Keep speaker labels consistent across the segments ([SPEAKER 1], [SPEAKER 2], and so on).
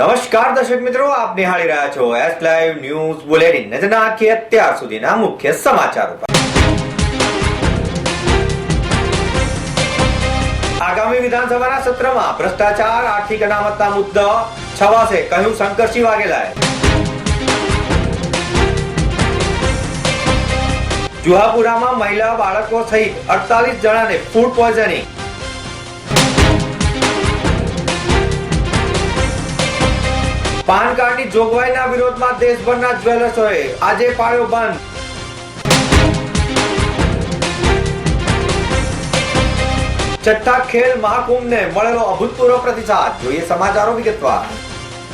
[SPEAKER 1] નમસ્કાર દર્શક મિત્રો, આપ નિહાળી રહ્યા છો એસ લાઈવ ન્યૂઝ બુલેટિન નજર નાખીએ અત્યાર સુધીના મુખ્ય સમાચારો આગામી વિધાનસભાના સત્રમાં ભ્રષ્ટાચાર, આર્થિક અનામતના મુદ્દા છવાશે, કહ્યું શંકરસિંહ વાઘેલાએ જુહાપુરામાં મહિલા બાળકો સહિત અડતાલીસ જણાને ફૂડ પોઈઝનિંગ પાન કાર્ડની જોગવાઈના વિરોધમાં દેશભરના જ્વેલર્સોએ આજે પાડ્યો બંધ. છઠ્ઠા ખેલ મહાકુંભને મળેલો અભૂતપૂર્વ પ્રતિસાદ. જોઈએ સમાચારો વિગતવાર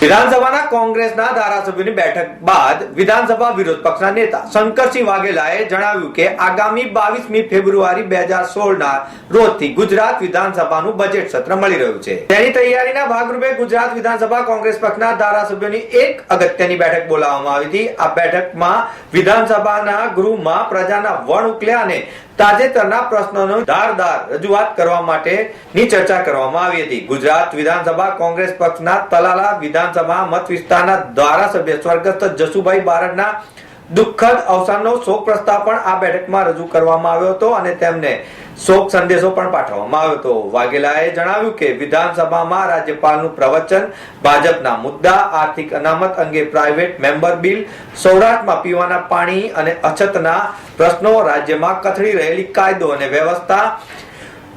[SPEAKER 1] વિધાનસભાના કોંગ્રેસના ધારાસભ્યોની બેઠક બાદ વિધાનસભા વિરોધ પક્ષના નેતા શંકરસિંહ વાઘેલાએ જણાવ્યું કે આગામી બાવીસમી ફેબ્રુઆરી બે હજાર સોળના રોજથી ગુજરાત વિધાનસભાનું બજેટ સત્ર મળી રહ્યું છે. તેની તૈયારીના ભાગરૂપે ગુજરાત વિધાનસભા કોંગ્રેસ પક્ષના ધારાસભ્યોની એક અગત્યની બેઠક બોલાવવામાં આવી હતી. આ બેઠકમાં વિધાનસભાના ગૃહમાં પ્રજાના વણ ઉકલ્યા અને તાજેતરના પ્રશ્નોનો ધારદાર રજૂઆત કરવા માટેની ચર્ચા કરવામાં આવી હતી. ગુજરાત વિધાનસભા કોંગ્રેસ પક્ષના તલાલા વિધાનસભા મત વિસ્તારના ધારાસભ્ય સ્વર્ગસ્થ જસુભાઈ બારડના દુઃખદ અવસાનનો શોક પ્રસ્તાવ પણ આ બેઠકમાં રજૂ કરવામાં આવ્યો હતો અને તેમને શોક સંદેશો પણ પાઠવવામાં આવ્યો હતો. વાઘેલાએ જણાવ્યું કે વિધાનસભામાં રાજ્યપાલનું પ્રવચન, ભાજપના મુદ્દા, આર્થિક અનામત અંગે પ્રાઇવેટ મેમ્બર બિલ, સૌરાષ્ટ્રમાં પીવાના પાણી અને અછતના પ્રશ્નો, રાજ્યમાં કથળી રહેલી કાયદો અને વ્યવસ્થા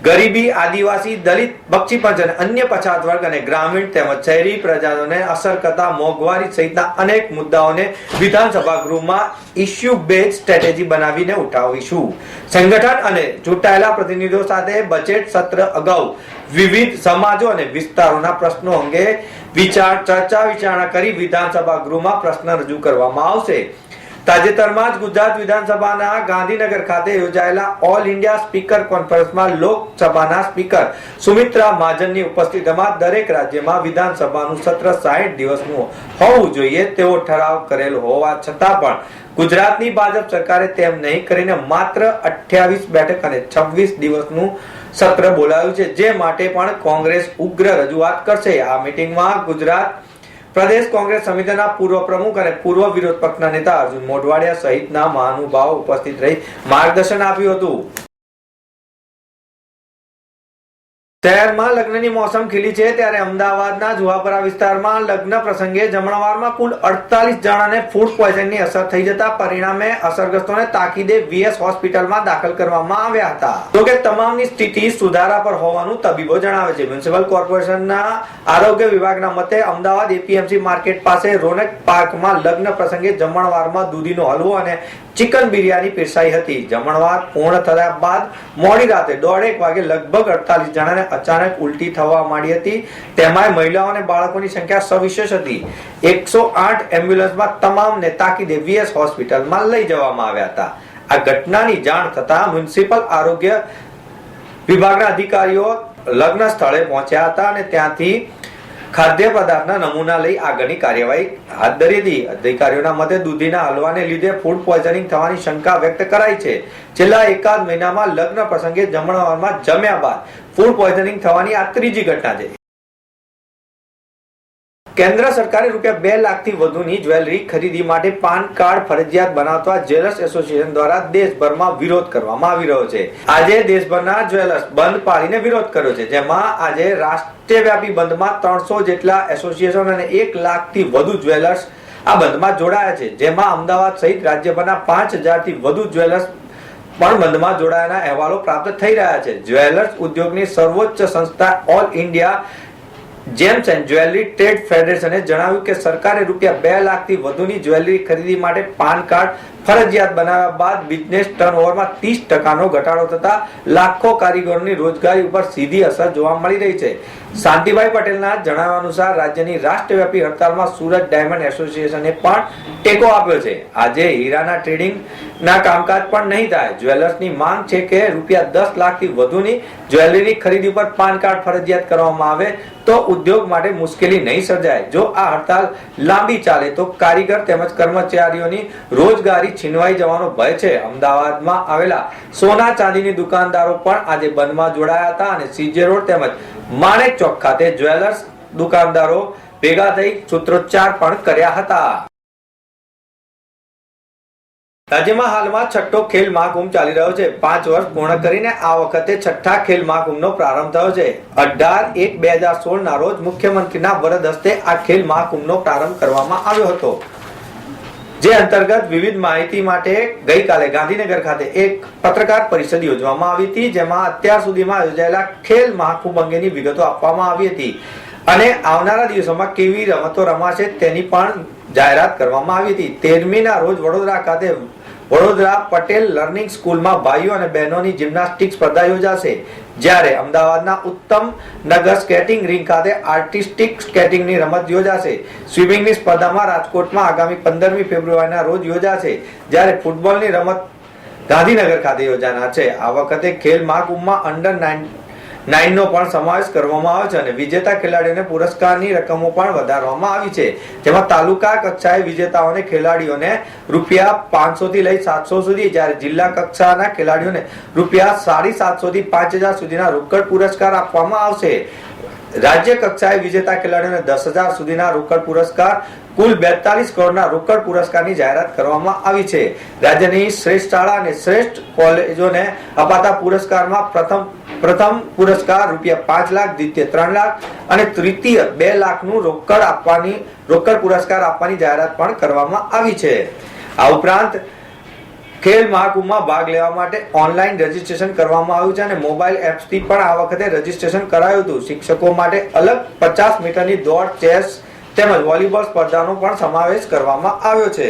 [SPEAKER 1] ગરીબી, આદિવાસી, દલિત બક્ષીપંચ અને અન્ય પછાત વર્ગ અને ગ્રામીણ તેમજ શહેરી પ્રજાઓને અસર કરતા મોંઘવારી સહિતના અનેક મુદ્દાઓને વિધાનસભા ગૃહમાં ઇસ્યુ બેઝ સ્ટ્રેટેજી બનાવીને ઉઠાવીશું. સંગઠન અને ચૂંટાયેલા પ્રતિનિધિઓ સાથે બજેટ સત્ર અગાઉ વિવિધ સમાજો અને વિસ્તારોના પ્રશ્નો અંગે વિચાર, ચર્ચા, વિચારણા કરી વિધાનસભા ગૃહમાં પ્રશ્ન રજૂ કરવામાં આવશે. તાજેતરમાં જ ગુજરાત વિધાનસભાના ગાંધીનગર ખાતે યોજાયેલા ઓલ ઇન્ડિયા સ્પીકર કોન્ફરન્સમાં લોકસભાના સ્પીકર સુમિત્રા મહાજનની ઉપસ્થિતિમાં દરેક રાજ્યમાં વિધાનસભાનું સત્ર સાહીઠ દિવસનું હોવું જોઈએ તેવો ઠરાવ કરેલો હોવા છતાં પણ ગુજરાતની ભાજપ સરકારે તેમ નહીં કરીને માત્ર અઠ્યાવીસ બેઠક અને છવ્વીસ દિવસનું સત્ર બોલાવ્યું છે, જે માટે પણ કોંગ્રેસ ઉગ્ર રજૂઆત કરશે. આ મિટિંગમાં ગુજરાત પ્રદેશ કોંગ્રેસ સમિતિના પૂર્વ પ્રમુખ અને પૂર્વ વિરોધ પક્ષના નેતા અર્જુન મોઢવાડિયા સહિતના મહાનુભાવો ઉપસ્થિત રહી માર્ગદર્શન આપ્યું હતું. શહેરમાં લગ્નની મોસમ ખીલી છે ત્યારે અમદાવાદના જુહાપરા વિસ્તારમાં લગ્ન પ્રસંગે જમણવારમાં કુલ અડતાલીસ જણાને ફૂડ પોઈઝનની અસર થઈ જતા પરિણામે અસરગ્રસ્તોને તાકીદે વીએસ હોસ્પિટલમાં દાખલ કરવામાં આવ્યા હતા. જોકે તમામની સ્થિતિ સુધારા પર હોવાનું તબીબો જણાવે છે. મ્યુનિસિપલ કોર્પોરેશનના આરોગ્ય વિભાગના મતે અમદાવાદ એપીએમસી માર્કેટ પાસે રોનક પાર્કમાં લગ્ન પ્રસંગે જમણવારમાં દૂધીનો હલવો અને ચિકન બિરયાની પીરસાઈ હતી. જમણવાર પૂર્ણ થયા બાદ મોડી રાતે દોઢેક વાગે લગભગ અડતાલીસ જણાને અચાનક ઉલટી થવા માંડી હતી. તેમાંય મહિલાઓ અને બાળકોની સંખ્યા સવિશેષ હતી. એકસો આઠ એમ્બ્યુલન્સમાં તમામને તાકીદે વીએસ હોસ્પિટલમાં લઈ જવામાં આવ્યા હતા. આ ઘટનાની જાણ થતા મ્યુનિસિપલ આરોગ્ય વિભાગના અધિકારીઓ લગ્ન સ્થળે પહોંચ્યા હતા અને ત્યાંથી ખાદ્ય પદાર્થના નમૂના લઈ આગળની કાર્યવાહી હાથ ધરી હતી. અધિકારીઓના મતે દૂધીના હલવાને લીધે ફૂડ પોઈઝનિંગ થવાની શંકા વ્યક્ત કરાઈ છે. છેલ્લા એકાદ મહિનામાં લગ્ન પ્રસંગે જમણવારમાં જમ્યા બાદ ફૂડ પોઈઝનિંગ થવાની આ ત્રીજી ઘટના છે. કેન્દ્ર સરકારે રૂપિયા બે લાખથી વધુની જ્વેલરી ખરીદી માટે પાન કાર્ડ ફરજિયાત બનાવતા જ્વેલર્સ એસોસિએશન દ્વારા દેશભરમાં વિરોધ કરવામાં આવી રહ્યો છે. આજે દેશભરના જ્વેલર્સ બંધ પાડીને વિરોધ કર્યો છે, જેમાં આજે રાષ્ટ્રવ્યાપી બંધમાં ત્રણસો જેટલા એસોસિએશન અને એક લાખથી વધુ જ્વેલર્સ આ બંધમાં જોડાયા છે, જેમાં અમદાવાદ સહિત રાજ્યભરના પાંચ હજારથી વધુ જ્વેલર્સ પણ બંધમાં જોડાયાના અહેવાલો પ્રાપ્ત થઈ રહ્યા છે. જ્વેલર્સ ઉદ્યોગની સર્વોચ્ચ સંસ્થા all India gems and jewellery trade ફેડરેશને જણાવ્યું કે સરકારે રૂપિયા બે લાખથી વધુની જ્વેલરી ખરીદી માટે પાન કાર્ડ ફરજિયાત બનાવ્યા બાદ બિઝનેસ ટર્નઓવરમાં ત્રીસ ટકાનો ઘટાડો થતા લાખો કારીગરોની રોજગારી ઉપર સીધી અસર જોવા મળી રહી છે. શાંતિભાઈ પટેલના જણાવ્યા અનુસાર રાજ્યની રાષ્ટ્રવ્યાપી હડતાલમાં સુરત ડાયમંડ એસોસિએશને પણ ટેકો આપ્યો છે. આજે હીરાના ટ્રેડિંગ કામકાજ પણ નહીં થાય. જ્વેલર્સની માંગ છે કે રૂપિયા દસ લાખથી વધુની જ્વેલરી ખરીદી પર પાન કાર્ડ ફરજિયાત કરવામાં આવે તો ઉદ્યોગ માટે મુશ્કેલી નહીં સર્જાય. જો આ હડતાલ લાંબી ચાલે તો કારીગર તેમજ કર્મચારીઓની રોજગારી છીનવાઈ જવાનો ભય છે. અમદાવાદમાં આવેલા સોના ચાંદીની દુકાનદારો પણ આજે બંધમાં જોડાયા હતા અને સીજે રોડ તેમજ માણેક ચોક ખાતે જ્વેલર્સ દુકાનદારો ભેગા થઈ સૂત્રોચ્ચાર પણ કર્યા હતા. રાજ્યમાં હાલમાં છઠ્ઠો ખેલ મહાકુંભ ચાલી રહ્યો છે. પાંચ વર્ષ પૂર્ણ કરીને આ વખતે છઠ્ઠા ખેલ મહાકુંભનો પ્રારંભ થયો છે. અઢાર એક બે હજાર સોળ ના રોજ મુખ્યમંત્રીના વરદ હસ્તે આ ખેલ મહાકુંભનો પ્રારંભ કરવામાં આવ્યો હતો. જે અંતર્ગત વિવિધ માહિતી માટે ગઈકાલે ગાંધીનગર ખાતે એક પત્રકાર પરિષદ યોજવામાં આવી હતી, જેમાં અત્યાર સુધીમાં યોજાયેલા ખેલ મહાકુંભ અંગેની વિગતો આપવામાં આવી હતી. અને આવનારા દિવસોમાં કેવી રમતો રમાશે તેની પણ જાહેરાત કરવામાં આવી હતી. તેરમીના રોજ વડોદરા ખાતે વડોદરા પટેલ લર્નિંગ સ્કૂલમાં ભાઈઓ અને બહેનોની જિમ્નાસ્ટિક સ્પર્ધા યોજાશે, જ્યારે અમદાવાદના ઉત્તમ નગર સ્કેટિંગ રિંગ ખાતે આર્ટિસ્ટિક સ્કેટિંગની રમત યોજાશે. સ્વિમિંગની સ્પર્ધામાં રાજકોટમાં આગામી પંદરમી ફેબ્રુઆરીના રોજ યોજાશે, જ્યારે ફૂટબોલની રમત ગાંધીનગર ખાતે યોજાનાર છે. આ વખતે ખેલ મહાકુંભમાં અંડર નાઇન નો પણ સમાવેશ કરવામાં આવ્યો છે અને વિજેતા ખેલાડીઓને પુરસ્કારની રકમો પણ વધારવામાં આવી છે. જેમાં તાલુકા કક્ષાએ વિજેતાઓને ખેલાડીઓને રૂપિયા પાંચસો થી લઈ સાતસો સુધી જ્યારે જિલ્લા કક્ષાના ખેલાડીઓને રૂપિયા સાડી સાતસો થી પાંચ હજાર સુધીના રોકડ પુરસ્કાર આપવામાં આવશે. રાજ્ય કક્ષાએ વિજેતા ખેલાડીઓને દસ હજાર સુધીના રોકડ પુરસ્કાર, કુલ બેતાલીસ કરોડના રોકડ પુરસ્કારની જાહેરાત કરવામાં આવી છે. રાજ્યની શ્રેષ્ઠ શાળા અને શ્રેષ્ઠ કોલેજોને અપાતા પુરસ્કારમાં પ્રથમ પ્રથમ પુરસ્કાર રૂપિયા પાંચ લાખ, દ્વિતીય ત્રણ લાખ અને તૃતીય બે લાખનું રોકડ આપવાની, રોકડ પુરસ્કાર આપવાની જાહેરાત પણ કરવામાં આવી છે. આ ઉપરાંત ખેલ મહાકુંભમાં ભાગ લેવા માટે ઓનલાઈન રજીસ્ટ્રેશન કરવામાં આવ્યું છે અને મોબાઈલ એપ્સથી પણ આ વખતે રજીસ્ટ્રેશન કરાયું હતું. શિક્ષકો માટે અલગ પચાસ મીટરની દોડ, ચેસ તેમજ વોલીબોલ સ્પર્ધાનો પણ સમાવેશ કરવામાં આવ્યો છે.